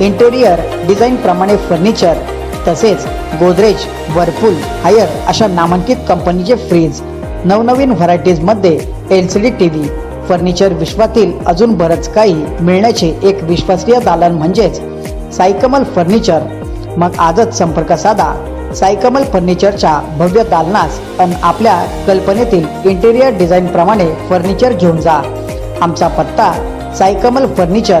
Interior design प्रमाणे furniture तसेच Godrej Whirlpool Haier अशा नामांकित कंपनीचे फ्रीज नवनवीन व्हरायटीजमध्ये L C D T V furniture विश्वातील अजून बरंच काही मिळण्याचे एक विश्वासनीय दालन म्हणजेच साईकमल फर्निचर मग आजच संपर्क साधा. साईकमल फर्निचरच्या भव्य दालनास आणि आपल्या कल्पनेतील इंटेरियर डिझाईन प्रमाणे फर्निचर घेऊन जा. आमचा पत्ता Saikamal furniture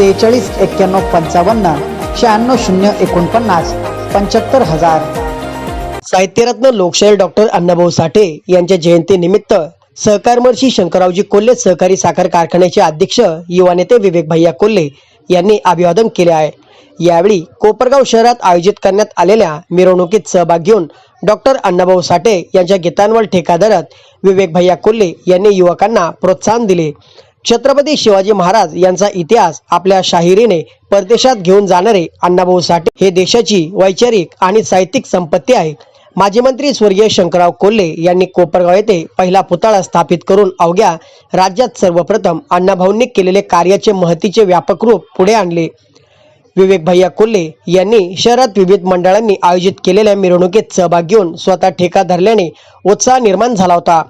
सेहेचाळीस एक्क्याण्णव पंचावन्न शहाण्णव शून्य एकोणपन्नास पंच्याहत्तर हजार. साहित्यरत्न लोकशाहीर डॉक्टर अण्णाभाऊ साठे यांच्या जयंतीनिमित्त सहकारमर्षी शंकररावजी कोल्हे सहकारी साखर कारखान्याचे अध्यक्ष युवा नेते विवेक भैया कोल्हे यांनी अभिवादन केले आहे. यावेळी कोपरगाव शहरात आयोजित करण्यात आलेल्या मिरवणुकीत सहभाग घेऊन डॉक्टर अण्णाभाऊ साठे यांच्या गीतांवर ठेका धरत विवेक भैया कोल्हे यांनी युवकांना प्रोत्साहन दिले. छत्रपती शिवाजी महाराज यांचा इतिहास आपल्या शाहिरीने परदेशात घेऊन जाणारे अण्णाभाऊ साठे हे देशाची वैचारिक आणि साहित्यिक संपत्ती आहे माजी मंत्री स्वर्गीय शंकरराव कोल्हे यांनी कोपरगाव येथे पहिला पुतळा स्थापित करून अवघ्या राज्यात सर्वप्रथम अण्णाभाऊंनी केलेले कार्याचे महतीचे व्यापक रूप पुढे आणले. विवेक भैया कोल्हे यांनी शहरात विविध मंडळांनी आयोजित केलेल्या मिरवणुकीत सहभाग घेऊन स्वतः ठेका धरल्याने उत्साह निर्माण झाला होता.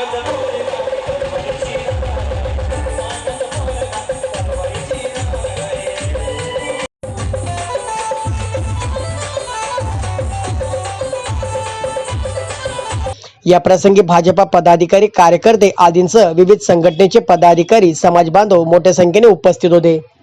या प्रसंगी भाजपा पदाधिकारी कार्यकर्ते आदींसह विविध संघटनेचे पदाधिकारी समाज बांधव मोठ्या संख्येने उपस्थित होते.